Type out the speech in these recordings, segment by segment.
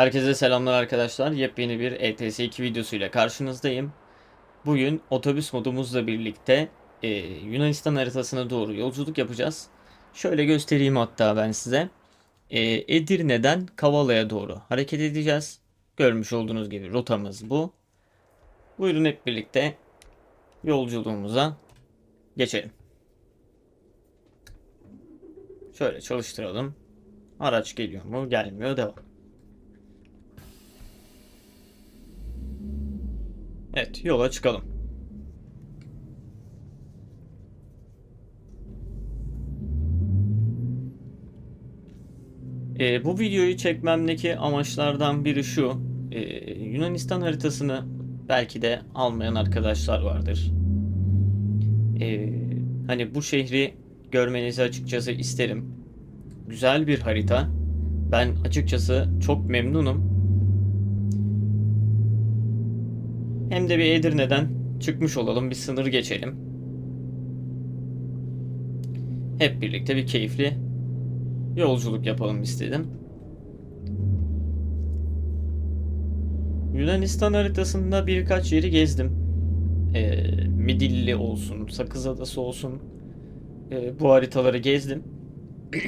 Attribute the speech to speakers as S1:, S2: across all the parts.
S1: Herkese selamlar arkadaşlar. Yepyeni bir ETS 2 videosuyla karşınızdayım. Bugün otobüs modumuzla birlikte e, Yunanistan haritasına doğru yolculuk yapacağız. Şöyle göstereyim hatta ben size. E, Edirne'den Kavala'ya doğru hareket edeceğiz. Görmüş olduğunuz gibi rotamız bu. Buyurun hep birlikte yolculuğumuza geçelim. Şöyle çalıştıralım. Araç geliyor mu? Gelmiyor. Devam. Evet, yola çıkalım. Ee, bu videoyu çekmemdeki amaçlardan biri şu. Ee, Yunanistan haritasını belki de almayan arkadaşlar vardır. Ee, hani bu şehri görmenizi açıkçası isterim. Güzel bir harita. Ben açıkçası çok memnunum. Hem de bir Edirne'den çıkmış olalım, bir sınır geçelim. Hep birlikte bir keyifli yolculuk yapalım istedim. Yunanistan haritasında birkaç yeri gezdim. Ee, Midilli olsun, Sakız Adası olsun. Ee, bu haritaları gezdim.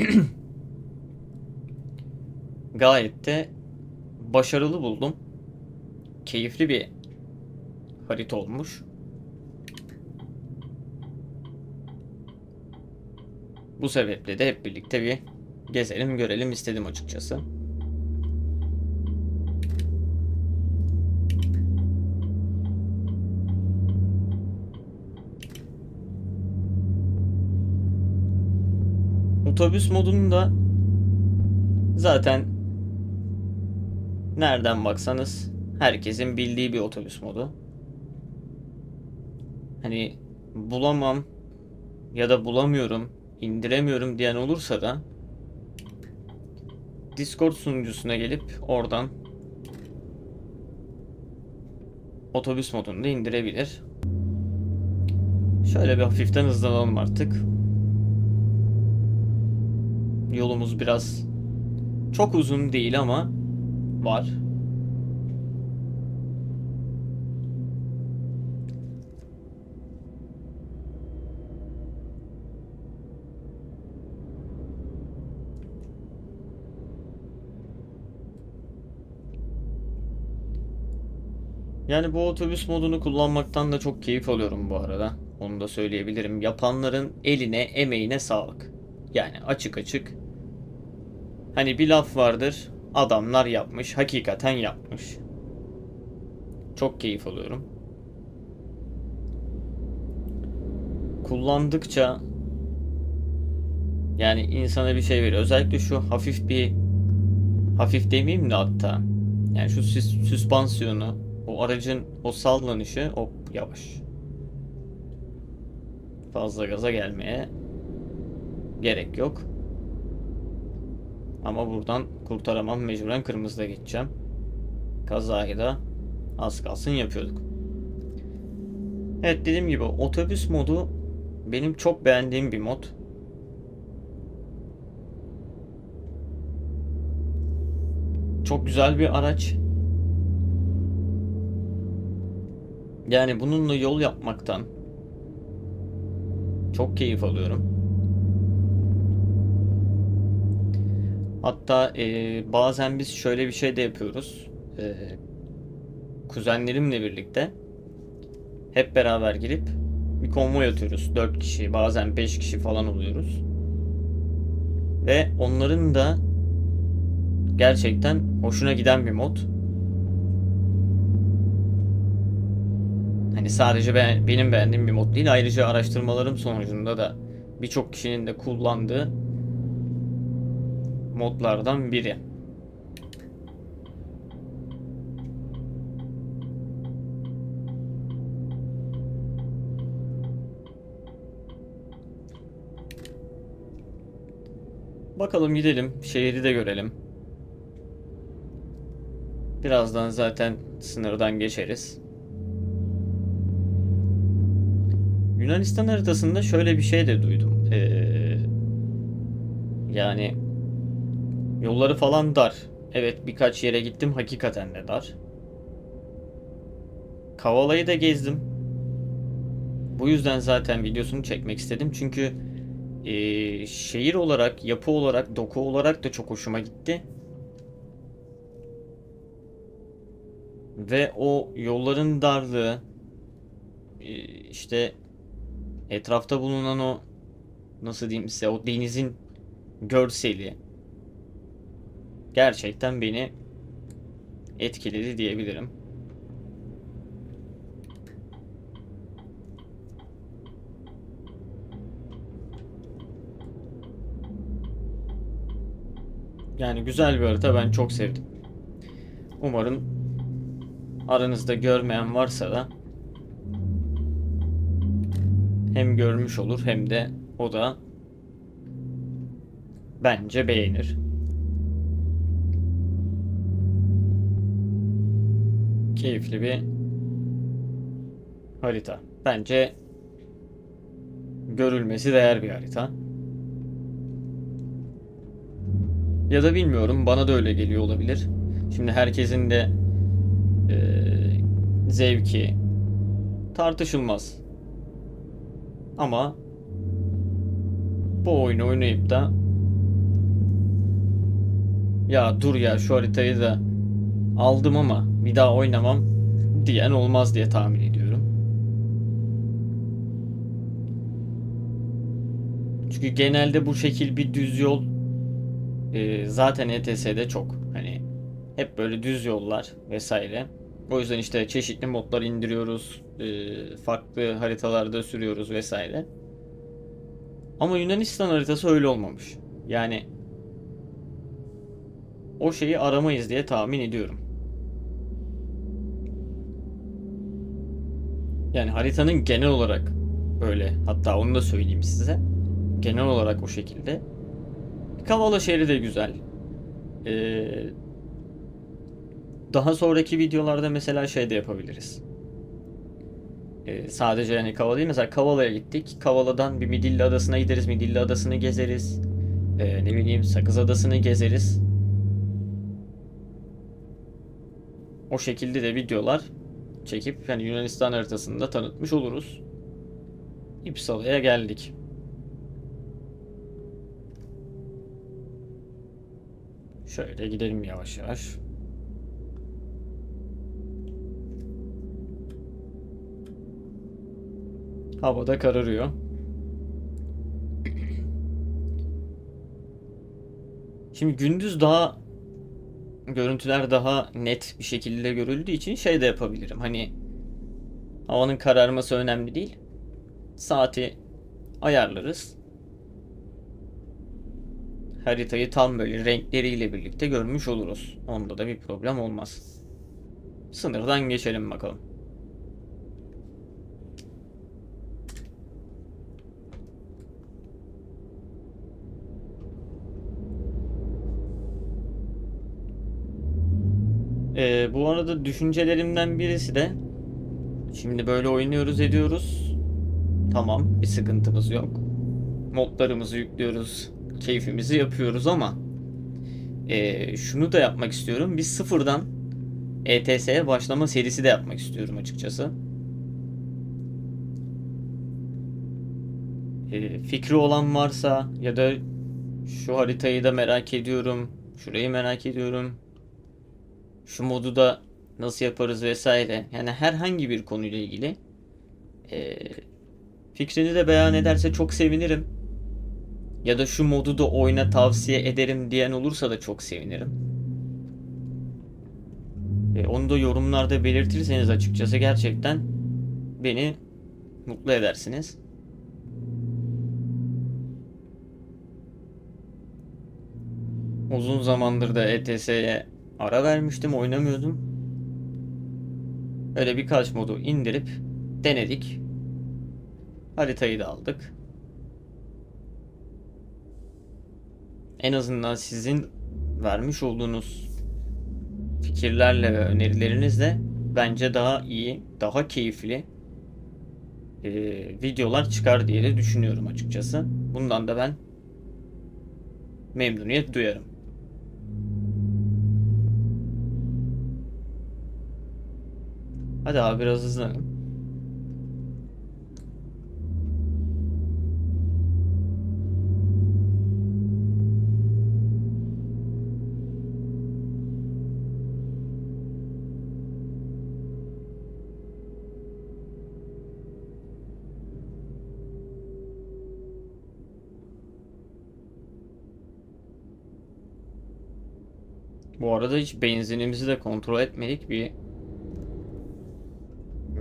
S1: Gayet de başarılı buldum. Keyifli bir harita olmuş. Bu sebeple de hep birlikte bir gezelim görelim istedim açıkçası. Otobüs modunu da zaten nereden baksanız herkesin bildiği bir otobüs modu. Hani bulamam ya da bulamıyorum, indiremiyorum diyen olursa da Discord sunucusuna gelip oradan otobüs modunu da indirebilir. Şöyle bir hafiften hızlanalım artık. Yolumuz biraz çok uzun değil ama var. Yani bu otobüs modunu kullanmaktan da çok keyif alıyorum bu arada. Onu da söyleyebilirim. Yapanların eline, emeğine sağlık. Yani açık açık. Hani bir laf vardır. Adamlar yapmış, hakikaten yapmış. Çok keyif alıyorum. Kullandıkça yani insana bir şey veriyor. Özellikle şu hafif bir hafif demeyeyim de hatta. Yani şu süs- süspansiyonu o aracın o sallanışı o yavaş. Fazla gaza gelmeye gerek yok. Ama buradan kurtaramam mecburen kırmızıda geçeceğim. Kazayı da az kalsın yapıyorduk. Evet dediğim gibi otobüs modu benim çok beğendiğim bir mod. Çok güzel bir araç. Yani bununla yol yapmaktan çok keyif alıyorum. Hatta e, bazen biz şöyle bir şey de yapıyoruz. E, kuzenlerimle birlikte hep beraber girip bir konvoy atıyoruz. 4 kişi, bazen 5 kişi falan oluyoruz. Ve onların da gerçekten hoşuna giden bir mod. Hani sadece ben, benim beğendiğim bir mod değil. Ayrıca araştırmalarım sonucunda da birçok kişinin de kullandığı modlardan biri. Bakalım gidelim. Şehri de görelim. Birazdan zaten sınırdan geçeriz. Yunanistan haritasında şöyle bir şey de duydum. Ee, yani yolları falan dar. Evet birkaç yere gittim hakikaten de dar. Kavala'yı da gezdim. Bu yüzden zaten videosunu çekmek istedim. Çünkü eee, şehir olarak, yapı olarak, doku olarak da çok hoşuma gitti. Ve o yolların darlığı, eee, işte etrafta bulunan o nasıl diyeyim size o denizin görseli gerçekten beni etkiledi diyebilirim. Yani güzel bir harita ben çok sevdim. Umarım aranızda görmeyen varsa da hem görmüş olur hem de o da bence beğenir. Keyifli bir harita. Bence görülmesi değer bir harita. Ya da bilmiyorum bana da öyle geliyor olabilir. Şimdi herkesin de eee, zevki tartışılmaz. Ama bu oyunu oynayıp da ya dur ya şu haritayı da aldım ama bir daha oynamam diyen olmaz diye tahmin ediyorum. Çünkü genelde bu şekil bir düz yol e, zaten ETS'de çok. Hani hep böyle düz yollar vesaire. O yüzden işte çeşitli modlar indiriyoruz. E, farklı haritalarda sürüyoruz vesaire. Ama Yunanistan haritası öyle olmamış. Yani o şeyi aramayız diye tahmin ediyorum. Yani haritanın genel olarak öyle. Hatta onu da söyleyeyim size. Genel olarak o şekilde. Kavala şehri de güzel. Ee, daha sonraki videolarda mesela şey de yapabiliriz. Ee, sadece yani Kavala değil. Mesela Kavala'ya gittik. Kavala'dan bir Midilli Adası'na gideriz. Midilli Adası'nı gezeriz. Ee, ne bileyim Sakız Adası'nı gezeriz. O şekilde de videolar çekip yani Yunanistan haritasını da tanıtmış oluruz. İpsala'ya geldik. Şöyle gidelim yavaş yavaş. Havada kararıyor. Şimdi gündüz daha görüntüler daha net bir şekilde görüldüğü için şey de yapabilirim. Hani havanın kararması önemli değil. Saati ayarlarız. Haritayı tam böyle renkleriyle birlikte görmüş oluruz. Onda da bir problem olmaz. Sınırdan geçelim bakalım. Ee, bu arada düşüncelerimden birisi de şimdi böyle oynuyoruz ediyoruz. Tamam bir sıkıntımız yok. Modlarımızı yüklüyoruz. Keyfimizi yapıyoruz ama ee, şunu da yapmak istiyorum. Biz sıfırdan ETS'ye başlama serisi de yapmak istiyorum açıkçası. Ee, fikri olan varsa ya da şu haritayı da merak ediyorum. Şurayı merak ediyorum şu modu da nasıl yaparız vesaire. Yani herhangi bir konuyla ilgili e, fikrini de beyan ederse çok sevinirim. Ya da şu modu da oyna tavsiye ederim diyen olursa da çok sevinirim. E, onu da yorumlarda belirtirseniz açıkçası gerçekten beni mutlu edersiniz. Uzun zamandır da ETS'ye ara vermiştim, oynamıyordum. Öyle birkaç modu indirip denedik. Haritayı da aldık. En azından sizin vermiş olduğunuz fikirlerle ve önerilerinizle bence daha iyi, daha keyifli e, videolar çıkar diye de düşünüyorum açıkçası. Bundan da ben memnuniyet duyarım. Hadi abi biraz hızlanın. Bu arada hiç benzinimizi de kontrol etmedik. Bir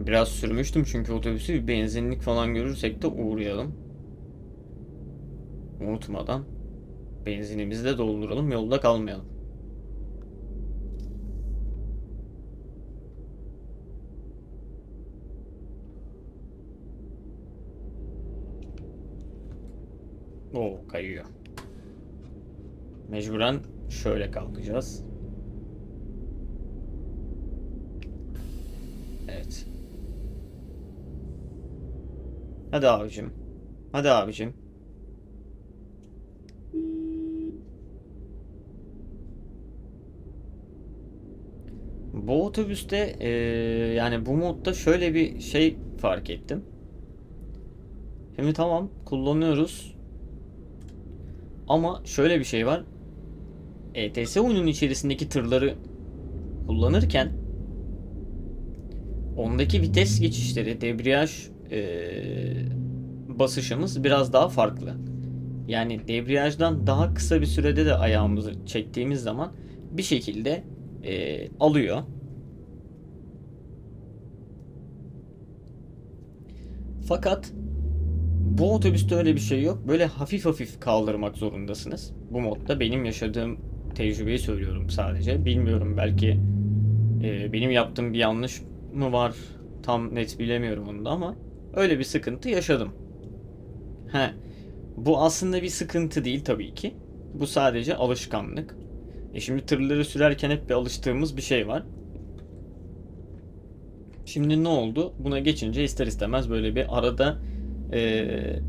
S1: biraz sürmüştüm çünkü otobüsü bir benzinlik falan görürsek de uğrayalım. Unutmadan benzinimizi de dolduralım, yolda kalmayalım. Oo kayıyor. Mecburen şöyle kalkacağız. Evet. Hadi abicim. Hadi abicim. Bu otobüste eee, yani bu modda şöyle bir şey fark ettim. Şimdi tamam kullanıyoruz. Ama şöyle bir şey var. ETS oyunun içerisindeki tırları kullanırken ondaki vites geçişleri, debriyaj eee, basışımız biraz daha farklı. Yani debriyajdan daha kısa bir sürede de ayağımızı çektiğimiz zaman bir şekilde eee, alıyor. Fakat bu otobüste öyle bir şey yok. Böyle hafif hafif kaldırmak zorundasınız. Bu modda benim yaşadığım tecrübeyi söylüyorum sadece. Bilmiyorum belki e, benim yaptığım bir yanlış mı var tam net bilemiyorum onu da ama öyle bir sıkıntı yaşadım. He, bu aslında bir sıkıntı değil tabii ki. Bu sadece alışkanlık. E şimdi tırları sürerken hep bir alıştığımız bir şey var. Şimdi ne oldu? Buna geçince ister istemez böyle bir arada eee,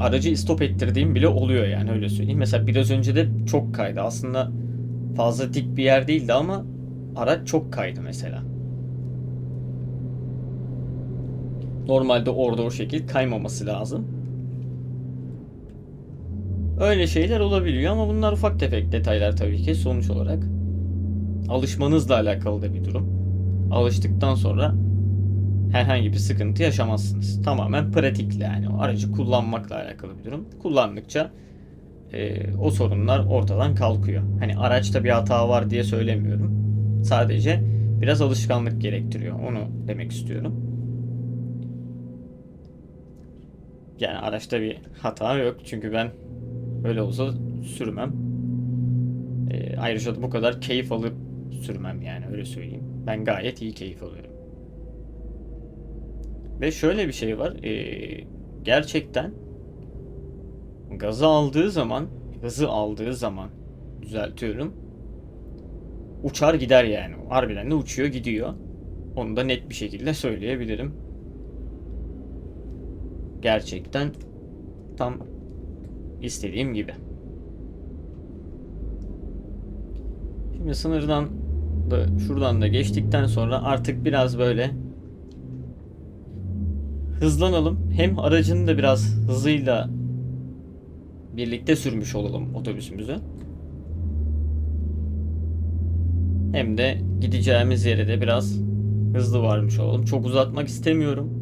S1: aracı stop ettirdiğim bile oluyor yani öyle söyleyeyim. Mesela biraz önce de çok kaydı. Aslında fazla dik bir yer değildi ama araç çok kaydı mesela. Normalde orada o şekil kaymaması lazım. Öyle şeyler olabiliyor ama bunlar ufak tefek detaylar tabii ki sonuç olarak. Alışmanızla alakalı da bir durum. Alıştıktan sonra herhangi bir sıkıntı yaşamazsınız. Tamamen pratikle yani o aracı kullanmakla alakalı bir durum. Kullandıkça e, o sorunlar ortadan kalkıyor. Hani araçta bir hata var diye söylemiyorum. Sadece biraz alışkanlık gerektiriyor. Onu demek istiyorum. Yani araçta bir hata yok. Çünkü ben öyle olsa sürmem. E, ayrıca da bu kadar keyif alıp sürmem yani öyle söyleyeyim. Ben gayet iyi keyif alıyorum. Ve şöyle bir şey var. Ee, gerçekten gazı aldığı zaman, hızı aldığı zaman düzeltiyorum. Uçar gider yani. Harbiden de uçuyor gidiyor. Onu da net bir şekilde söyleyebilirim. Gerçekten tam istediğim gibi. Şimdi sınırdan da şuradan da geçtikten sonra artık biraz böyle hızlanalım. Hem aracını da biraz hızıyla birlikte sürmüş olalım otobüsümüzü. Hem de gideceğimiz yere de biraz hızlı varmış olalım. Çok uzatmak istemiyorum.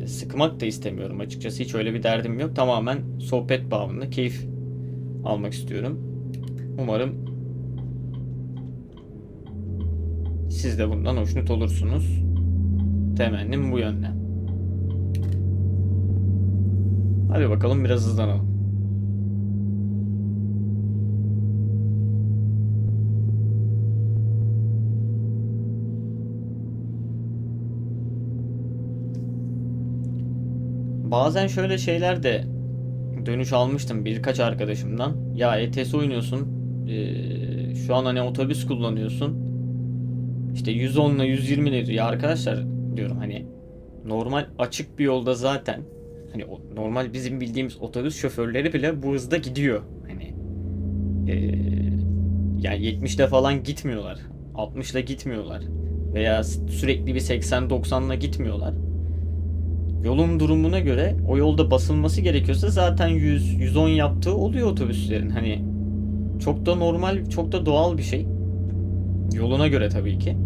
S1: Ee, sıkmak da istemiyorum açıkçası. Hiç öyle bir derdim yok. Tamamen sohbet bağımlı, keyif almak istiyorum. Umarım siz de bundan hoşnut olursunuz. Temennim bu yönde. Hadi bakalım biraz hızlanalım. Bazen şöyle şeyler de dönüş almıştım birkaç arkadaşımdan. Ya ETS oynuyorsun. eee, şu an hani otobüs kullanıyorsun. İşte 110 ile 120 ile ya arkadaşlar diyorum hani normal açık bir yolda zaten hani normal bizim bildiğimiz otobüs şoförleri bile bu hızda gidiyor. Hani eee yani 70'de falan gitmiyorlar. 60 ile gitmiyorlar. Veya sürekli bir 80-90'la gitmiyorlar. Yolun durumuna göre o yolda basılması gerekiyorsa zaten 100-110 yaptığı oluyor otobüslerin. Hani çok da normal, çok da doğal bir şey. Yoluna göre tabii ki.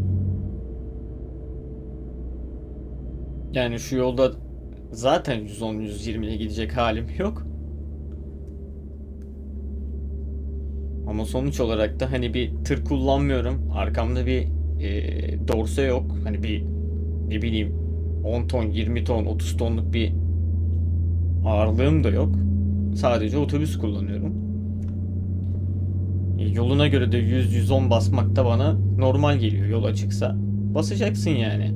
S1: Yani şu yolda zaten 110-120 ile gidecek halim yok. Ama sonuç olarak da hani bir tır kullanmıyorum. Arkamda bir e, dorse yok. Hani bir ne bileyim 10 ton, 20 ton, 30 tonluk bir ağırlığım da yok. Sadece otobüs kullanıyorum. E, yoluna göre de 100-110 basmak da bana normal geliyor yol açıksa. Basacaksın yani.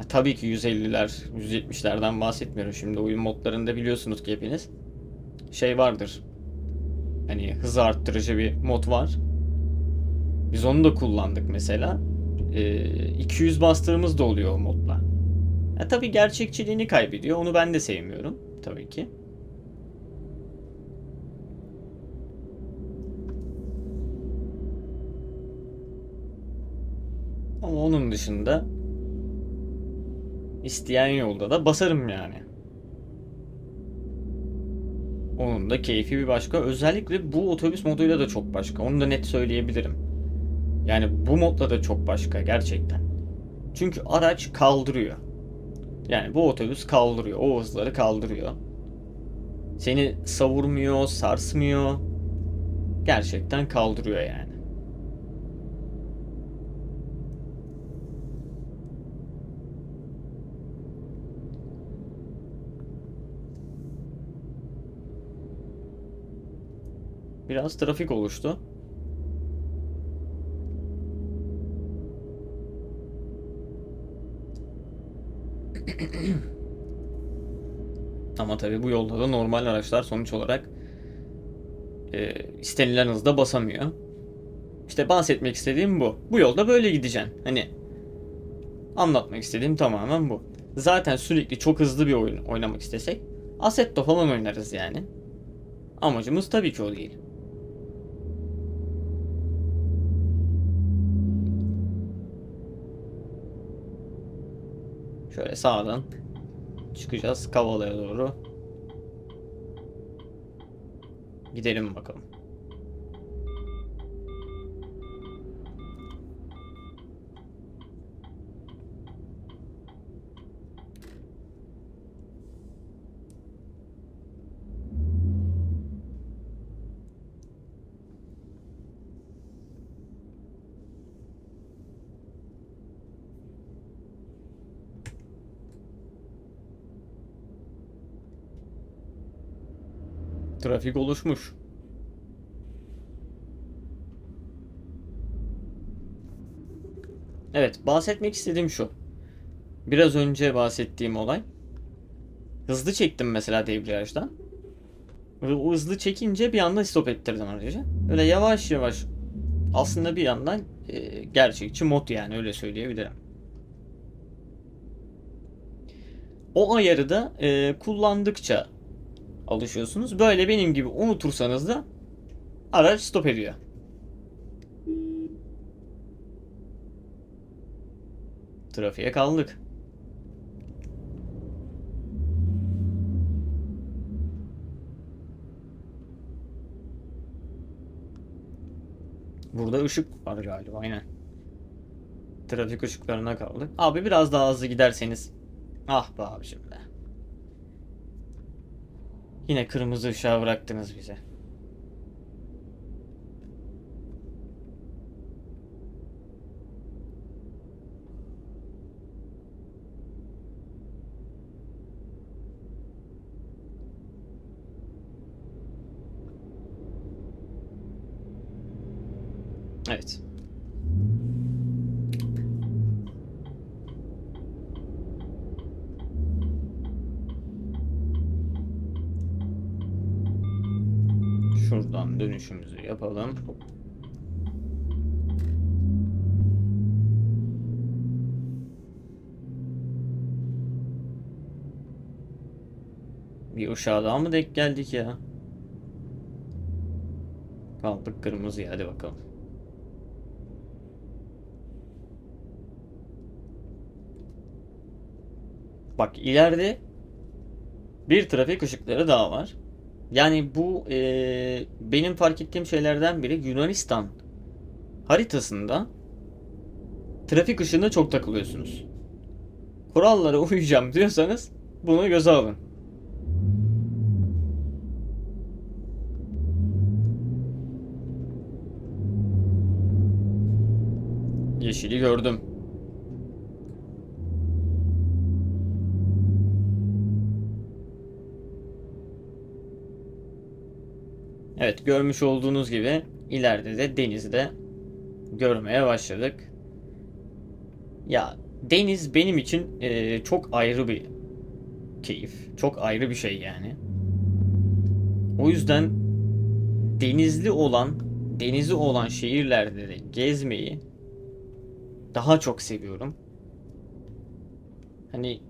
S1: E, Tabii ki 150'ler, 170'lerden bahsetmiyorum. Şimdi oyun modlarında biliyorsunuz ki hepiniz şey vardır. Hani hız arttırıcı bir mod var. Biz onu da kullandık mesela. Ee, 200 bastığımız da oluyor o modla. Ya tabii gerçekçiliğini kaybediyor. Onu ben de sevmiyorum tabii ki. Ama onun dışında isteyen yolda da basarım yani. Onun da keyfi bir başka. Özellikle bu otobüs moduyla da çok başka. Onu da net söyleyebilirim. Yani bu modla da çok başka gerçekten. Çünkü araç kaldırıyor. Yani bu otobüs kaldırıyor. O hızları kaldırıyor. Seni savurmuyor, sarsmıyor. Gerçekten kaldırıyor yani. Biraz trafik oluştu. Ama tabii bu yolda da normal araçlar sonuç olarak e, istenilen hızda basamıyor. İşte bahsetmek istediğim bu. Bu yolda böyle gideceksin. Hani anlatmak istediğim tamamen bu. Zaten sürekli çok hızlı bir oyun oynamak istesek Assetto falan oynarız yani. Amacımız tabii ki o değil. Şöyle sağdan çıkacağız Kavala'ya doğru. Gidelim bakalım. Trafik oluşmuş. Evet, bahsetmek istediğim şu. Biraz önce bahsettiğim olay. Hızlı çektim mesela debriyajdan. Ve hızlı çekince bir anda stop ettirdim aracı. Öyle yavaş yavaş aslında bir yandan e, gerçekçi mod yani öyle söyleyebilirim. O ayarı da e, kullandıkça alışıyorsunuz. Böyle benim gibi unutursanız da araç stop ediyor. Trafiğe kaldık. Burada ışık var galiba aynen. Trafik ışıklarına kaldık. Abi biraz daha hızlı giderseniz. Ah be abicim be. Yine kırmızı ışığa bıraktınız bize. Evet. Şuradan dönüşümüzü yapalım. Bir uşağa daha mı denk geldik ya? Kaldık kırmızıya hadi bakalım. Bak ileride bir trafik ışıkları daha var. Yani bu eee, benim fark ettiğim şeylerden biri Yunanistan haritasında trafik ışığına çok takılıyorsunuz. Kurallara uyacağım diyorsanız bunu göze alın. Yeşili gördüm. Evet görmüş olduğunuz gibi ileride de denizde görmeye başladık. Ya deniz benim için eee, çok ayrı bir keyif. Çok ayrı bir şey yani. O yüzden denizli olan, denizi olan şehirlerde de gezmeyi daha çok seviyorum. Hani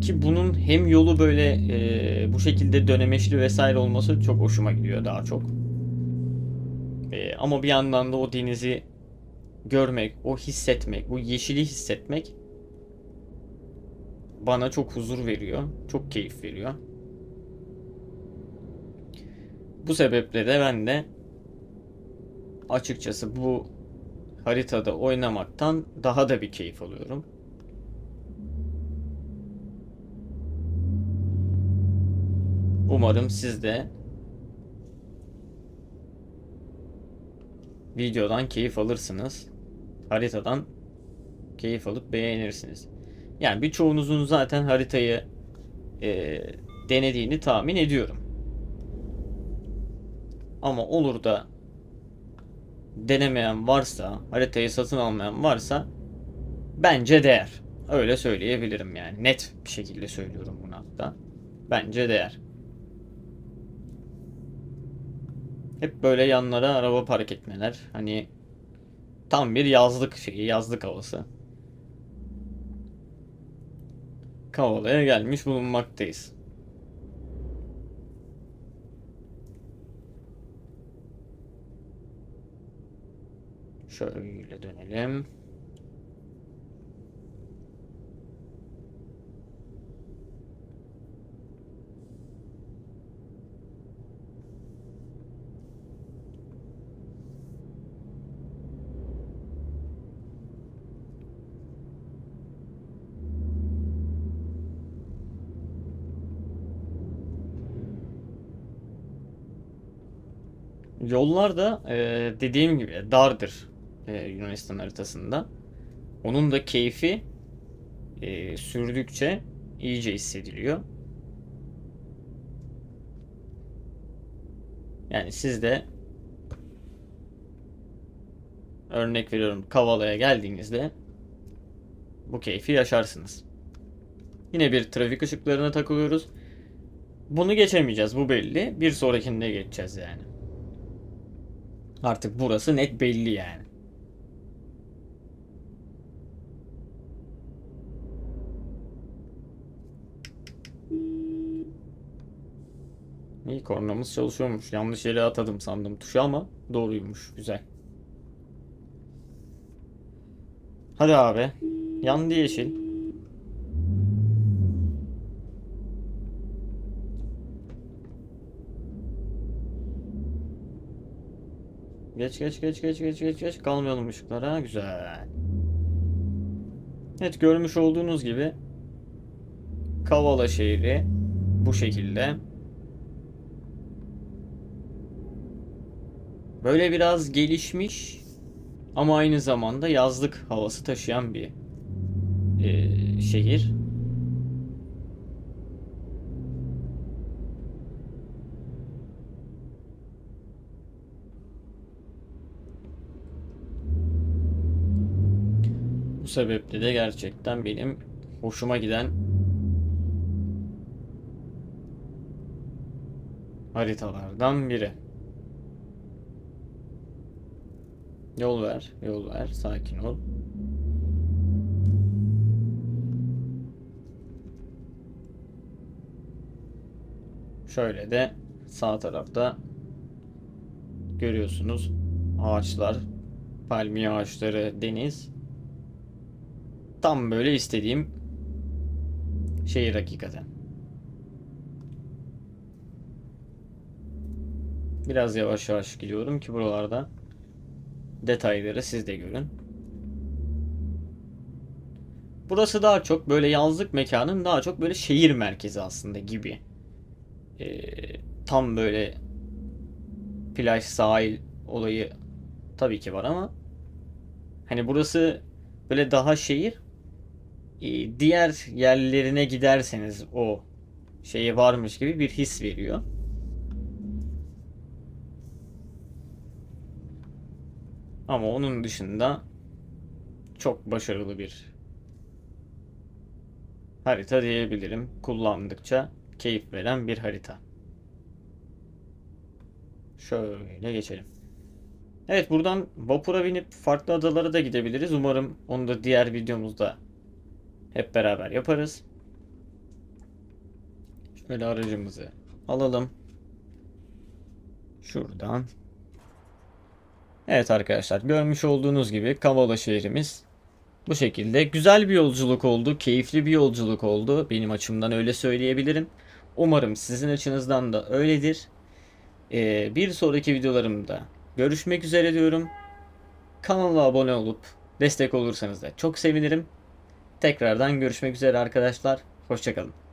S1: ki bunun hem yolu böyle e, bu şekilde dönemeçli vesaire olması çok hoşuma gidiyor daha çok. E, ama bir yandan da o denizi görmek, o hissetmek, bu yeşili hissetmek bana çok huzur veriyor, çok keyif veriyor. Bu sebeple de ben de açıkçası bu haritada oynamaktan daha da bir keyif alıyorum. Umarım siz de videodan keyif alırsınız. Haritadan keyif alıp beğenirsiniz. Yani birçoğunuzun zaten haritayı e, denediğini tahmin ediyorum. Ama olur da denemeyen varsa, haritayı satın almayan varsa bence değer. Öyle söyleyebilirim yani. Net bir şekilde söylüyorum bunu hatta. Bence değer. Hep böyle yanlara araba park etmeler. Hani tam bir yazlık şeyi, yazlık havası. Kavala'ya gelmiş bulunmaktayız. Şöyle dönelim. Yollar da e, dediğim gibi dardır e, Yunanistan haritasında. Onun da keyfi e, sürdükçe iyice hissediliyor. Yani siz de örnek veriyorum Kavala'ya geldiğinizde bu keyfi yaşarsınız. Yine bir trafik ışıklarına takılıyoruz. Bunu geçemeyeceğiz bu belli. Bir sonrakinde geçeceğiz yani. Artık burası net belli yani. İyi kornamız çalışıyormuş. Yanlış yere atadım sandım tuşu ama doğruymuş. Güzel. Hadi abi. Yandı yeşil. Geç geç geç geç geç geç geç kalmayalım ışıklara. Güzel. Evet görmüş olduğunuz gibi Kavala şehri bu şekilde. Böyle biraz gelişmiş ama aynı zamanda yazlık havası taşıyan bir e, şehir. Sebeple de gerçekten benim hoşuma giden haritalardan biri. Yol ver, yol ver, sakin ol. Şöyle de sağ tarafta görüyorsunuz. Ağaçlar, palmiye ağaçları, deniz. Tam böyle istediğim şehir hakikaten. Biraz yavaş yavaş gidiyorum ki buralarda detayları siz de görün. Burası daha çok böyle yazlık mekanın daha çok böyle şehir merkezi aslında gibi. Ee, tam böyle plaj sahil olayı tabii ki var ama hani burası böyle daha şehir diğer yerlerine giderseniz o şeyi varmış gibi bir his veriyor. Ama onun dışında çok başarılı bir harita diyebilirim. Kullandıkça keyif veren bir harita. Şöyle geçelim. Evet buradan vapura binip farklı adalara da gidebiliriz. Umarım onu da diğer videomuzda hep beraber yaparız. Şöyle aracımızı alalım. Şuradan. Evet arkadaşlar görmüş olduğunuz gibi Kavala şehrimiz bu şekilde. Güzel bir yolculuk oldu. Keyifli bir yolculuk oldu. Benim açımdan öyle söyleyebilirim. Umarım sizin açınızdan da öyledir. Ee, bir sonraki videolarımda görüşmek üzere diyorum. Kanala abone olup destek olursanız da çok sevinirim. Tekrardan görüşmek üzere arkadaşlar. Hoşçakalın.